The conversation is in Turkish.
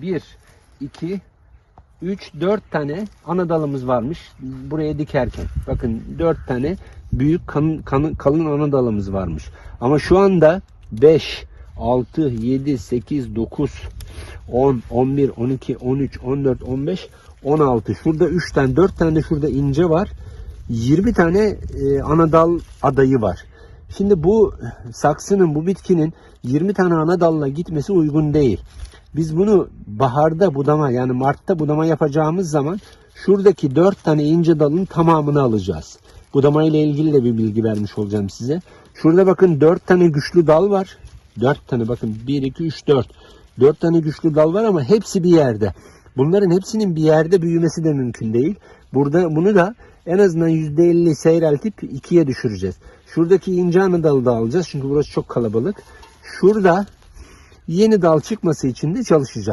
1, 2, 3, 4 tane ana dalımız varmış buraya dikerken. Bakın 4 tane büyük kalın, kalın, kalın ana dalımız varmış. Ama şu anda 5, 6, 7, 8, 9, 10, 11, 12, 13, 14, 15, 16. Şurada 3 tane, 4 tane de şurada ince var. 20 tane e, ana dal adayı var. Şimdi bu saksının, bu bitkinin 20 tane ana dalla gitmesi uygun değil. Biz bunu baharda budama yani Mart'ta budama yapacağımız zaman şuradaki 4 tane ince dalın tamamını alacağız. Budama ile ilgili de bir bilgi vermiş olacağım size. Şurada bakın 4 tane güçlü dal var. 4 tane bakın 1, 2, 3, 4. 4 tane güçlü dal var ama hepsi bir yerde. Bunların hepsinin bir yerde büyümesi de mümkün değil. Burada bunu da en azından %50 seyreltip 2'ye düşüreceğiz. Şuradaki ince ana dalı da alacağız çünkü burası çok kalabalık. Şurada yeni dal çıkması için de çalışacağız.